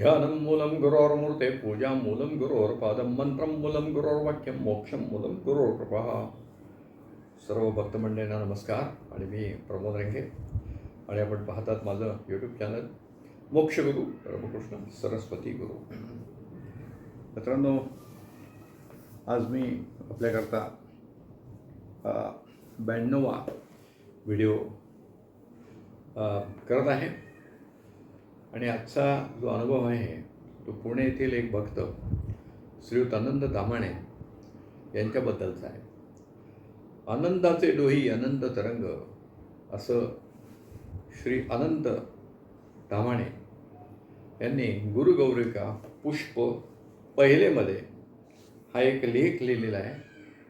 ध्यानं मूलं गुरोर्मूर्ते पूजां मूलं गुरोर्पादं मंत्रं मूलं गुरोर्वाक्यं मोक्षं मूलं गुरोर्कृपा सर्व भक्तमंडळींना नमस्कार. आणि मी प्रमोद रंगे. आणि आपण पाहतात माझं यूट्यूब चॅनल मोक्षगुरू रामकृष्ण सरस्वती गुरु. मित्रांनो आज मी आपल्याकरता अ, ब्याण्णवा व्हिडिओ करत आहे. आणि आजचा जो अनुभव आहे तो पुणे येथील एक भक्त श्रीयुत आनंद दामाणे यांच्याबद्दलचा आहे. आनंदाचे डोही अनंत तरंग असं श्री अनंत दामाणे यांनी गुरुगौरिका पुष्प पहिलेमध्ये हा एक लेख लिहिलेला आहे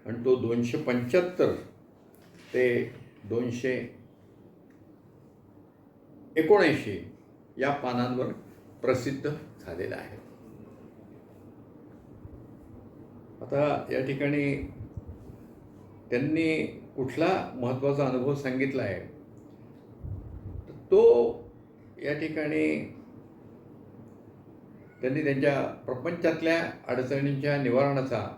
आणि तो दोनशे पंच्याहत्तर ते दोनशे एकोणऐंशी या पानांवर प्रसिद्ध झालेला आहे. आता या ठिकाणी त्यांनी कुठला महत्त्वाचा अनुभव सांगितला आहे? तर तो या ठिकाणी त्यांनी त्यांच्या प्रपंचातल्या अडचणींच्या निवारणाचा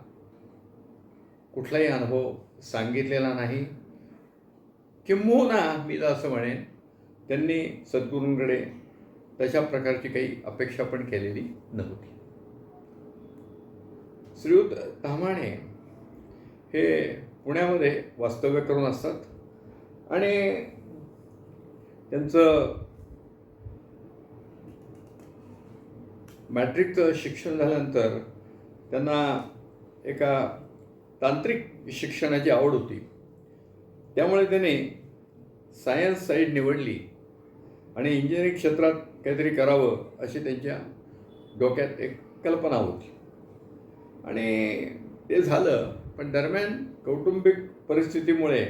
कुठलाही अनुभव सांगितलेला नाही. किंबहुना मी तर असं म्हणेन त्यांनी सद्गुरूंकडे तशा प्रकारची काही अपेक्षा पण केलेली नव्हती. श्रीयुत धामाणे हे पुण्यामध्ये वास्तव्य करून असतात आणि त्यांचं मॅट्रिकचं शिक्षण झाल्यानंतर त्यांना एका तांत्रिक शिक्षणाची आवड होती. त्यामुळे त्याने सायन्स साईड निवडली आणि इंजिनिअरिंग क्षेत्रात काहीतरी करावं अशी त्यांच्या डोक्यात एक कल्पना होती. आणि ते झालं पण दरम्यान कौटुंबिक परिस्थितीमुळे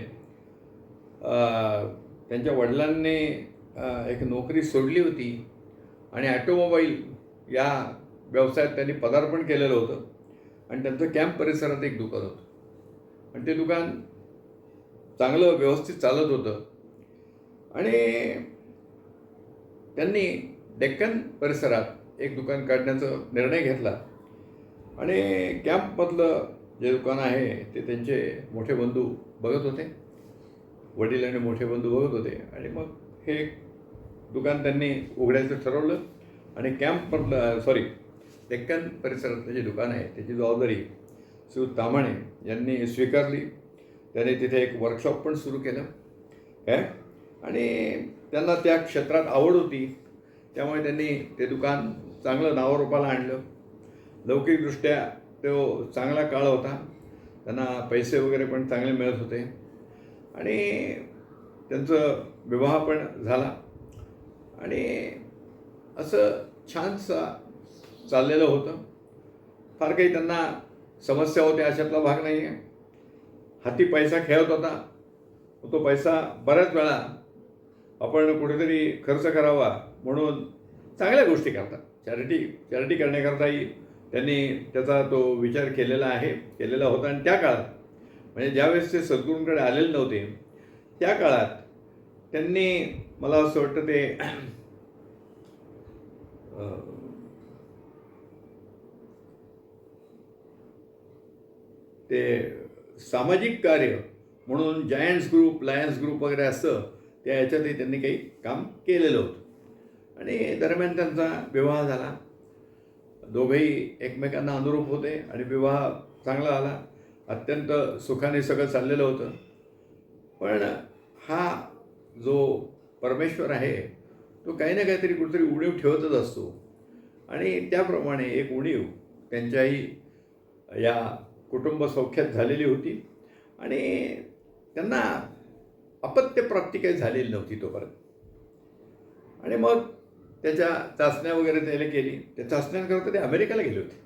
त्यांच्या वडिलांनी एक नोकरी सोडली होती आणि ॲटोमोबाईल या व्यवसायात त्यांनी पदार्पण केलेलं होतं आणि त्यांचं कॅम्प परिसरात एक दुकान होतं. आणि ते दुकान चांगलं व्यवस्थित चालत होतं. आणि त्यांनी डेक्कन परिसरात एक दुकान काढण्याचा निर्णय घेतला. आणि कॅम्पमधलं जे दुकान आहे ते त्यांचे मोठे बंधू बघत होते. वडील आणि मोठे बंधू बघत होते. आणि मग हे दुकान त्यांनी उघडायचं ठरवलं. आणि कॅम्पमधलं सॉरी डेक्कन परिसरातलं जे दुकान आहे त्याची जबाबदारी श्री तामाणे यांनी स्वीकारली. त्यांनी तिथे एक वर्कशॉप पण सुरू केलं. काय आणि त्यांना त्या क्षेत्रात आवड होती. त्यामुळे त्यांनी ते दुकान चांगलं नावारूपाला आणलं. लौकिकदृष्ट्या तो चांगला काळ होता. त्यांना पैसे वगैरे पण चांगले मिळत होते. आणि त्यांचं विवाह पण झाला. आणि असं छानसा चाललेलं होतं. फार काही त्यांना समस्या होत्या अशातला भाग नाही आहे हाती पैसा खेळत होता. तो पैसा बऱ्याच वेळा आपण कुठेतरी खर्च करावा म्हणून चांगल्या गोष्टी करतात. चॅरिटी चॅरिटी करण्याकरताही त्यांनी त्याचा तो विचार केलेला आहे केलेला होता. आणि त्या काळात म्हणजे ज्यावेळेस ते सद्गुरूंकडे आलेले नव्हते त्या काळात त्यांनी मला असं वाटतं ते ते सामाजिक कार्य म्हणून जायंट्स ग्रुप लायन्स ग्रुप वगैरे असं त्या याच्यातही त्यांनी काही काम केलेलं होतं. आणि दरम्यान त्यांचा विवाह झाला. दोघेही एकमेकांना अनुरूप होते आणि विवाह चांगला झाला. अत्यंत सुखाने सगळं चाललेलं होतं. पण हा जो परमेश्वर आहे तो काही ना काहीतरी कुठेतरी उणीव ठेवतच असतो. आणि त्याप्रमाणे एक उणीव त्यांच्याही या कुटुंब सौख्यात झालेली होती. आणि त्यांना अपत्यप्राप्ती काही झालेली नव्हती तोपर्यंत. आणि मग त्याच्या चाचण्या वगैरे त्याला केली. त्या चाचण्यांकरता ते अमेरिकेला गेले होते.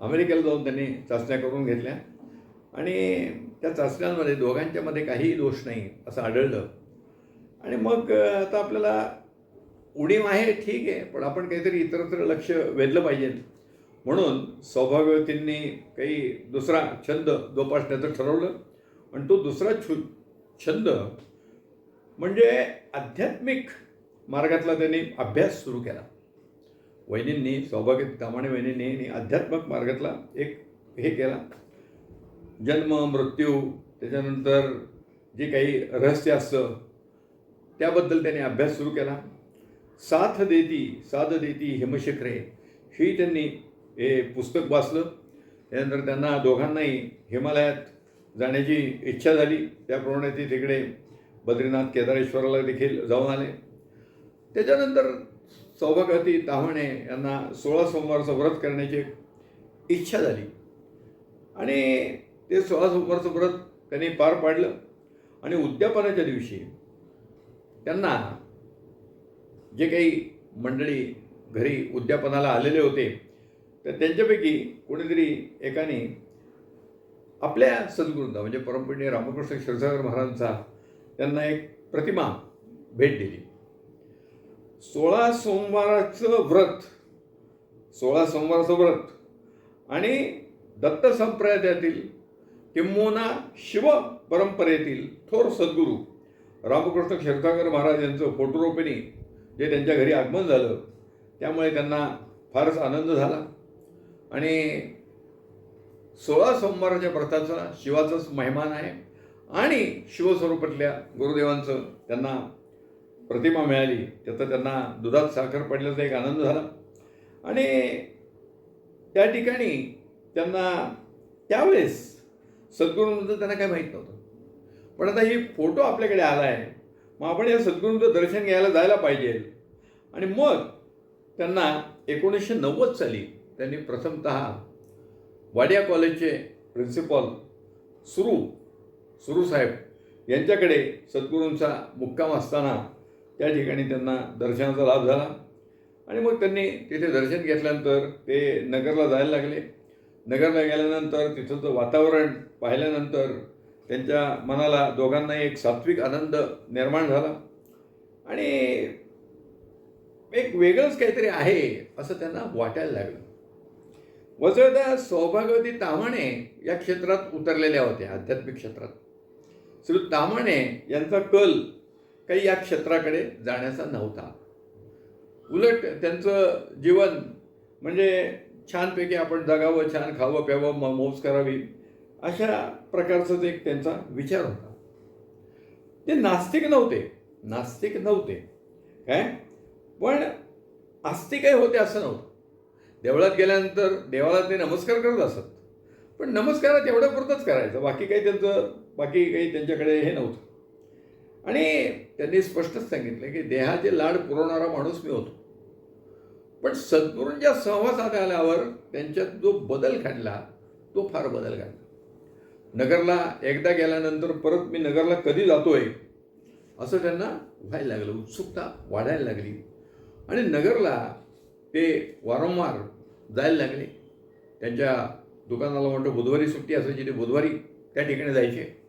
अमेरिकेला जाऊन त्यांनी चाचण्या करून घेतल्या. आणि त्या चाचण्यांमध्ये दोघांच्यामध्ये काहीही दोष नाही असं आढळलं. आणि मग आता आपल्याला उडीम आहे ठीक आहे. पण आपण काहीतरी इतरत्र लक्ष वेधलं पाहिजे. म्हणून सौभाग्यवतींनी काही दुसरा छंद जोपासण्याचं ठरवलं. आणि तो दुसरा छु छंद म्हणजे आध्यात्मिक मार्गातला त्यांनी अभ्यास सुरू केला. वहिनींनी सौभाग्य तामाणे वहिनींनी यांनी मार्गातला एक हे केला. जन्म मृत्यू त्याच्यानंतर जे काही रहस्य असतं त्याबद्दल त्यांनी अभ्यास सुरू केला. साथ देती साध देती हिमशिखरे ही त्यांनी हे पुस्तक वाचलं. त्यानंतर त्यांना दोघांनाही हिमालयात जाण्याची इच्छा झाली. त्याप्रमाणे ते तिकडे बद्रीनाथ केदारेश्वराला देखील जाऊन आले. त्याच्यानंतर सौभाग्यवती ताम्हाणे यांना सोळा सोमवारचं व्रत करण्याची इच्छा झाली. आणि ते सोळा सोमवारचं व्रत त्यांनी पार पाडलं. आणि उद्यापनाच्या दिवशी त्यांना जे काही मंडळी घरी उद्यापनाला आलेले होते तर त्यांच्यापैकी कोणीतरी एकाने आपल्या सद्गुरूंना म्हणजे परमपूज्य रामकृष्ण क्षीरसागर महाराजांचा त्यांना एक प्रतिमा भेट दिली. सोळा सोमवाराचं व्रत सोळा सोमवाराचं व्रत आणि दत्त संप्रदायातील किंबहुना शिव परंपरेतील थोर सद्गुरू रामकृष्ण क्षीरसागर महाराज यांचं फोटोरोपणी जे त्यांच्या घरी आगमन झालं त्यामुळे त्यांना फारच आनंद झाला. आणि सोळा सोमवाराच्या व्रताचा शिवाचाच महिमान आहे आणि शिवस्वरूपातल्या गुरुदेवांचं त्यांना प्रतिमा मिळाली. त्याचा त्यांना दुधात साखर पडल्याचा एक आनंद झाला. आणि त्या ठिकाणी त्यांना त्यावेळेस सद्गुरूंबद्दल त्यांना काही माहीत नव्हतं. पण आता ही फोटो आपल्याकडे आला आहे मग आपण या सद्गुरूंचं दर्शन घ्यायला जायला पाहिजे. आणि मग त्यांना एकोणीसशे नव्वद साली त्यांनी प्रथमत वाडिया कॉलेजचे प्रिन्सिपॉल सुरू सुरू साहेब यांच्याकडे सद्गुरूंचा मुक्काम असताना त्या ठिकाणी त्यांना दर्शनाचा लाभ झाला. आणि मग त्यांनी तिथे दर्शन घेतल्यानंतर ते नगरला जायला लागले. नगरला गेल्यानंतर तिथं वातावरण पाहिल्यानंतर त्यांच्या मनाला दोघांनाही एक सात्विक आनंद निर्माण झाला. आणि एक वेगळंच काहीतरी आहे असं त्यांना वाटायला लागलं. वजळदा सौभाग्यवती तामणे या क्षेत्रात उतरलेल्या होत्या आध्यात्मिक क्षेत्रात. श्री तामणे यांचा कल काही या क्षेत्राकडे जाण्याचा नव्हता. उलट त्यांचं जीवन म्हणजे छानपैकी आपण जगावं छान खावं प्यावं म मौज करावी अशा प्रकारचाच एक त्यांचा विचार होता. ते नास्तिक नव्हते नास्तिक नव्हते. काय? पण आस्तिकही होते असं नव्हतं. देवळात गेल्यानंतर देवाला ते नमस्कार करत असत. पण नमस्कार तेवढ्या पुरतंच करायचं. बाकी काही त्यांचं बाकी काही त्यांच्याकडे हे नव्हतं. आणि त्यांनी स्पष्टच सांगितलं की देहाचे लाड पुरवणारा माणूस मी होतो. पण सद्गुरूंच्या सहवासात आल्यावर त्यांच्यात जो बदल घडला तो फार बदल घडला. नगरला एकदा गेल्यानंतर परत मी नगरला कधी जातोय असं त्यांना व्हायला लागलं. उत्सुकता वाढायला लागली. आणि नगरला ते वारंवार जायला लागले. त्यांच्या दुकानाला म्हणतो बुधवारी सुट्टी असायची ते बुधवारी त्या ठिकाणी जायचे.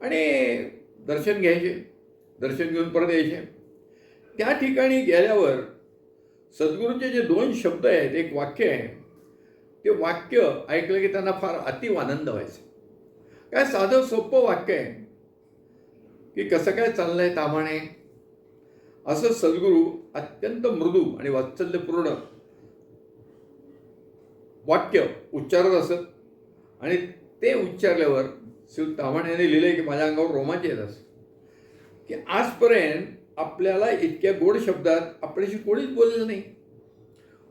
आणि दर्शन घ्यायचे. दर्शन घेऊन परत यायचे. त्या ठिकाणी गेल्यावर सद्गुरूंचे जे दोन शब्द आहेत एक वाक्य आहे. ते वाक्य ऐकलं की त्यांना फार अतिव आनंद व्हायचा. काय साधं सोपं वाक्य आहे. की कसं काय चाललं आहे तामाणे असं सद्गुरू अत्यंत मृदू आणि वात्सल्यपूर्ण वाक्य उच्चारत असत. आणि ते उच्चारल्यावर शिव तामाणे यांनी लिहिलंय की माझ्या अंगावर रोमांच येत असत. की आजपर्यंत आपल्याला इतक्या गोड शब्दात आपल्याशी कोणीच बोललेलं नाही.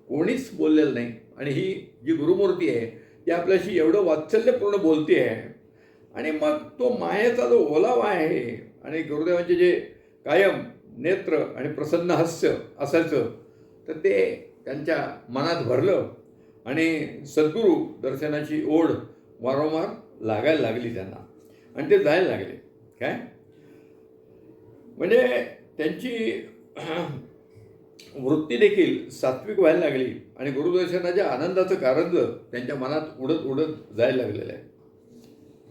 कोणीच बोललेलं नाही. आणि ही जी गुरुमूर्ती आहे ती आपल्याशी एवढं वात्सल्यपूर्ण बोलते आहे. आणि मग तो मायेचा जो ओलावा आहे आणि गुरुदेवांचे जे कायम नेत्र आणि प्रसन्न हास्य असायचं तर ते त्यांच्या मनात भरलं आणि सद्गुरू दर्शनाची ओढ वारंवार लागायला लागली त्यांना. आणि ते जायला लागले. काय? म्हणजे त्यांची वृत्ती देखील सात्विक व्हायला लागली आणि गुरुदर्शनाच्या आनंदाचं कारंज त्यांच्या मनात उडत उडत जायला लागलेलं आहे.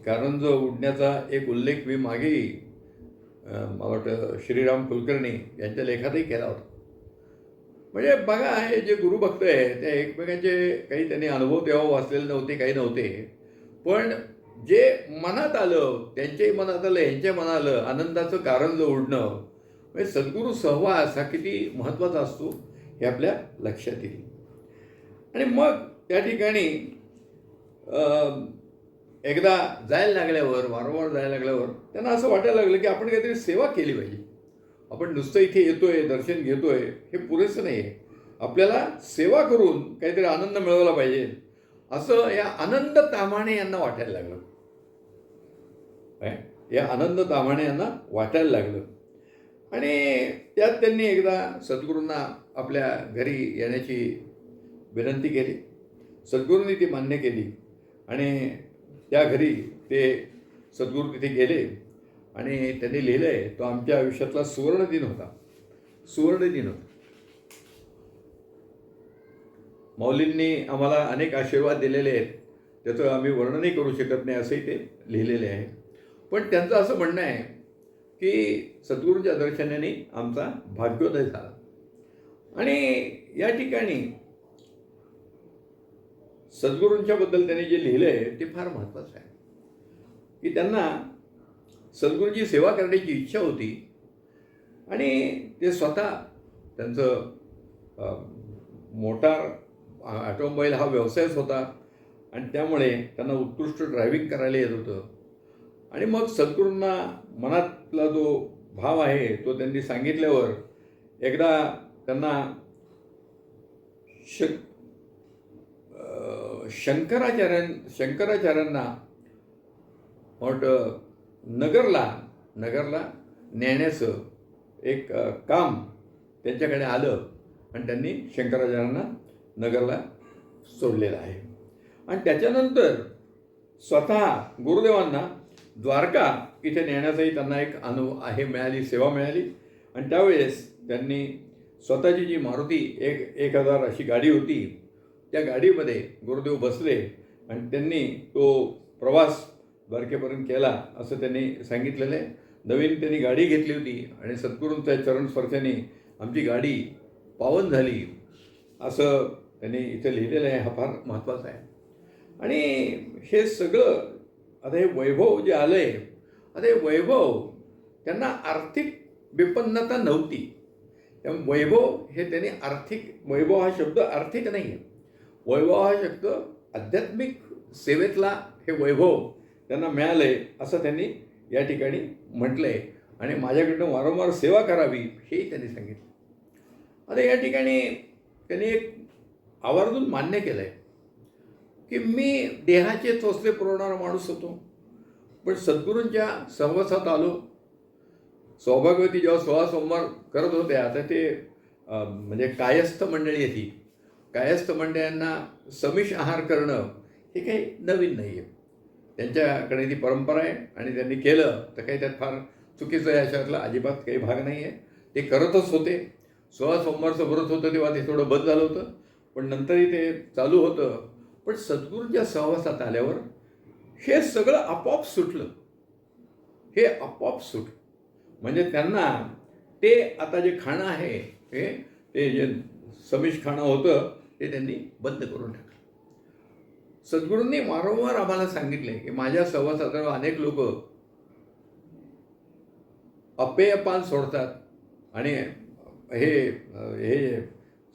कारंज उडण्याचा एक उल्लेख मी मागेही मला वाटतं श्रीराम कुलकर्णी यांच्या लेखातही केला होता. म्हणजे बघा हे जे गुरुभक्त आहे ते एकमेकांचे काही त्यांनी अनुभव तेव्हा वाचलेले नव्हते काही नव्हते. पण जे मनात आलं त्यांच्याही मनात आलं यांच्या मनात आलं आनंदाचं कारण जोडणं म्हणजे सद्गुरू सहवास हा किती महत्त्वाचा असतो हे आपल्या लक्षात येईल. आणि मग त्या ठिकाणी एकदा जायला लागल्यावर वारंवार जायला लागल्यावर त्यांना असं वाटायला लागलं की आपण काहीतरी सेवा केली पाहिजे. आपण नुसतं इथे येतोय दर्शन घेतोय हे पुरेसं नाही आहे आपल्याला सेवा करून काहीतरी आनंद मिळवला पाहिजे. असं या आनंद तामाणे यांना वाटायला लागलं. काय? या आनंद तामाणे यांना वाटायला लागलं. आणि त्यात त्यांनी एकदा सद्गुरूंना आपल्या घरी येण्याची विनंती केली. सद्गुरूंनी ती मान्य केली. आणि त्या घरी ते सद्गुरू तिथे गेले आणि त्यांनी लिहिलं आहे तो आमच्या आयुष्यातला सुवर्ण दिन होता. सुवर्ण दिन होता. मौलींनी आम्हाला अनेक आशीर्वाद दिलेले आहेत. त्याचं आम्ही वर्णनही करू शकत नाही असंही ते लिहिलेले आहे. पण त्यांचं असं म्हणणं आहे की सद्गुरूच्या दर्शनाने आमचा भाग्योदय झाला. आणि या ठिकाणी सद्गुरूंच्याबद्दल त्यांनी जे लिहिलं आहे ते फार महत्त्वाचं आहे. की त्यांना सद्गुरूंची सेवा करण्याची इच्छा होती आणि ते स्वतः त्यांचं मोटार ऑटोमोबाईल हा व्यवसायच होता आणि त्यामुळे त्यांना उत्कृष्ट ड्रायव्हिंग करायला येत होतं. आणि मग सद्गुरूंना मनातला जो भाव आहे तो त्यांनी सांगितल्यावर एकदा त्यांना शक शंकराचार्यां शंकराचार्यांना मोठं नगरला नगरला नेण्याचं एक काम त्यांच्याकडे आलं आणि त्यांनी शंकराचार्यांना नगरला सोडलेलं आहे. आणि त्याच्यानंतर स्वतः गुरुदेवांना द्वारका इथे नेण्याचाही त्यांना एक अनुभव आहे मिळाली सेवा मिळाली. आणि त्यावेळेस त्यांनी स्वतःची जी मारुती एक एक हजार अशी गाडी होती त्या गाडीमध्ये गुरुदेव बसले आणि त्यांनी तो प्रवास द्वारकेपर्यंत केला असं त्यांनी सांगितलेलं आहे. नवीन त्यांनी गाडी घेतली होती आणि सद्गुरूंच्या चरणस्पर्शाने आमची गाडी पावन झाली असं त्यांनी इथं लिहिलेलं आहे. हा फार महत्त्वाचा आहे. आणि हे सगळं आता हे वैभव जे आलं आहे आता हे वैभव त्यांना आर्थिक विपन्नता नव्हती. त्यामुळे वैभव हे त्यांनी आर्थिक वैभव हा शब्द आर्थिक नाही आहे वैभव हा शब्द आध्यात्मिक सेवेतला हे वैभव त्यांना मिळालं आहे असं त्यांनी या ठिकाणी म्हटलं आहे आणि माझ्याकडनं वारंवार सेवा करावी हेही त्यांनी सांगितलं. आता या ठिकाणी त्यांनी एक आवर्जून मान्य केलं आहे की मी देहाचे चोचले पुरवणारा माणूस होतो. पण सद्गुरूंच्या सहवासात आलो. सौभाग्यवती जेव्हा सोळा सोमवार करत होते आता ते म्हणजे कायस्थ मंडळी आहे ती कायस्थ मंडळींना समिष आहार करणं हे काही नवीन नाही आहे त्यांच्याकडे ती परंपरा आहे आणि त्यांनी केलं तर काही त्यात फार चुकीचं आहे अशातला अजिबात काही भाग नाही आहे ते करतच होते. सोळा सोमवारचं व्रत होतं तेव्हा ते थोडं बंद झालं होतं. पण नंतरही ते चालू होतं. पण सद्गुरूंच्या सहवासात आल्यावर हे सगळं आपोआप सुटलं. हे आपोआप सुटलं. म्हणजे त्यांना ते आता जे खाणं आहे हे ते जे समिष खाणं होतं ते त्यांनी बंद करून टाकलं. सद्गुरूंनी वारंवार आम्हाला सांगितले की माझ्या सहवासात अनेक लोक अपेयपान सोडतात आणि हे हे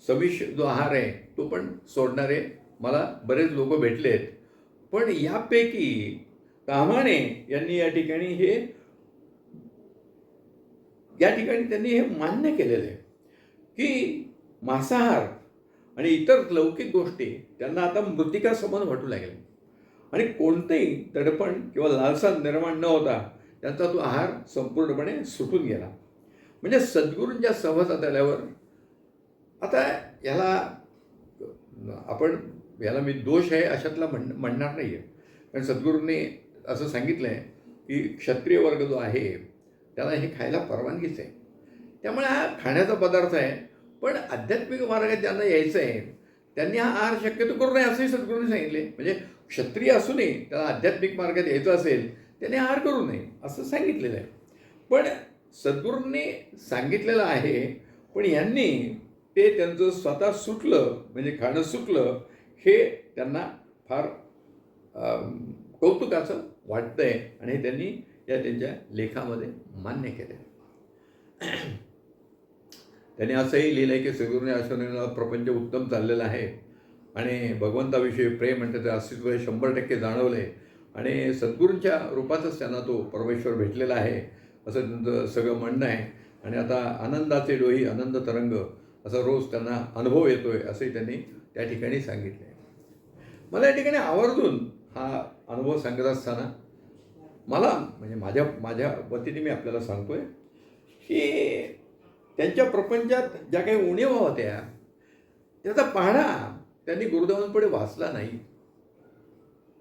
समिष जो आहार आहे तो पण सोडणारे मला बरेच लोक भेटले आहेत पण यापैकी कामाने यांनी या ठिकाणी हे या ठिकाणी त्यांनी हे मान्य केलेलं आहे की मांसाहार आणि इतर लौकिक गोष्टी त्यांना आता मृतिका समान वाटू लागेल आणि कोणतेही तडपण किंवा लालसा निर्माण न होता त्यांचा तो आहार संपूर्णपणे सुटून गेला. म्हणजे सद्गुरूंच्या सहवासात आल्यावर आता ह्याला आपण याला मी दोष आहे अशातला म्हण म्हणणार नाही आहे कारण सद्गुरूंनी असं सांगितलं आहे की क्षत्रिय वर्ग जो आहे त्याला हे खायला परवानगीच आहे. त्यामुळे हा खाण्याचा पदार्थ आहे पण आध्यात्मिक मार्गात ज्यांना यायचं आहे त्यांनी हा आहार शक्यतो करू नये असंही सद्गुरूंनी सांगितले. म्हणजे क्षत्रिय असूनही त्याला आध्यात्मिक मार्गात यायचं असेल त्याने आहार करू नये असं सांगितलेलं आहे. पण सद्गुरूंनी सांगितलेलं आहे पण यांनी ते त्यांचं स्वतः सुटलं म्हणजे खाणं सुटलं हे त्यांना फार अम, कौतुकाचं वाटतंय आणि त्यांनी या त्यांच्या लेखामध्ये मान्य केलं त्यांनी असंही लिहिलं आहे की सद्गुरूने आश्रमाला प्रपंच उत्तम चाललेला आहे. आणि भगवंताविषयी प्रेम म्हणजे ते अस्तित्व हे शंभर टक्के जाणवलं. आहे आणि सद्गुरूंच्या रूपातच त्यांना तो परमेश्वर भेटलेला आहे असं त्यांचं सगळं म्हणणं आहे. आणि आता आनंदाचे डोही आनंद तरंग असा रोज त्यांना अनुभव येतो आहे असंही त्यांनी त्या ठिकाणी सांगितलं आहे मला या ठिकाणी आवर्जून हा अनुभव सांगत असताना मला म्हणजे माझ्या माझ्या वतीने मी आपल्याला सांगतो आहे की त्यांच्या प्रपंचात ज्या काही उणीवा होत्या त्याचा पाहणा त्यांनी गुरुदेवांपुढे वाचला नाही.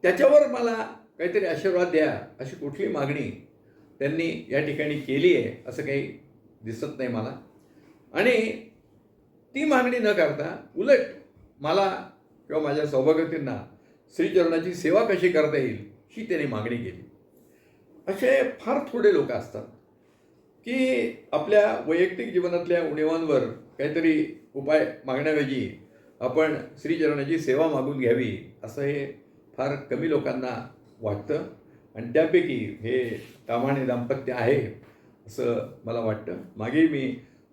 त्याच्यावर मला काहीतरी आशीर्वाद द्या अशी कुठली मागणी त्यांनी या ठिकाणी केली आहे असं काही दिसत नाही मला. आणि ती मागणी न करता उलट मला किंवा माझ्या सौभाग्यतींना श्रीचरणाची सेवा कशी करता येईल ही त्यांनी मागणी केली. असे फार थोडे लोक असतात. की आपल्या वैयक्तिक जीवनातल्या उणीवांवर काहीतरी उपाय मागण्याऐवजी आपण श्रीचरणाची सेवा मागून घ्यावी असं हे फार कमी लोकांना वाटतं. आणि त्यापैकी हे तामाणे दाम्पत्य आहे असं मला वाटतं. मागे मी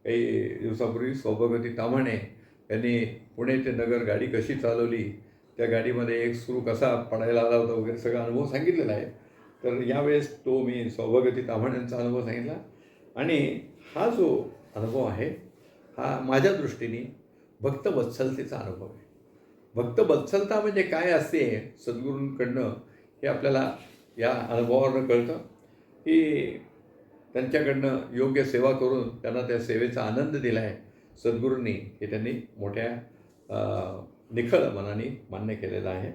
काही दिवसापूर्वी सौभाग्यवती तामाणे यांनी पुणे ते नगर गाडी कशी चालवली त्या गाडीमध्ये एक सुरू कसा पडायला आला होता वगैरे सगळा अनुभव सांगितलेला आहे. तर यावेळेस तो मी सौभाग्यवती तामाण्यांचा अनुभव सांगितला. आणि हा जो अनुभव आहे हा माझ्या दृष्टीने भक्त वत्सलतेचा अनुभव आहे. भक्त वत्सलता म्हणजे काय असते सद्गुरूंकडनं हे आपल्याला या अनुभवावरनं कळतं. की त्यांच्याकडनं योग्य सेवा करून त्यांना त्या सेवेचा आनंद दिला आहे सद्गुरूंनी हे त्यांनी मोठ्या निखळ मनाने मान्य केलेला आहे.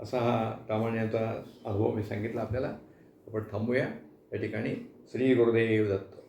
असा हा तामाण्याचा अनुभव मी सांगितला आपल्याला. आपण थांबूया. या ठिकाणी श्री गुरुदेव दत्त.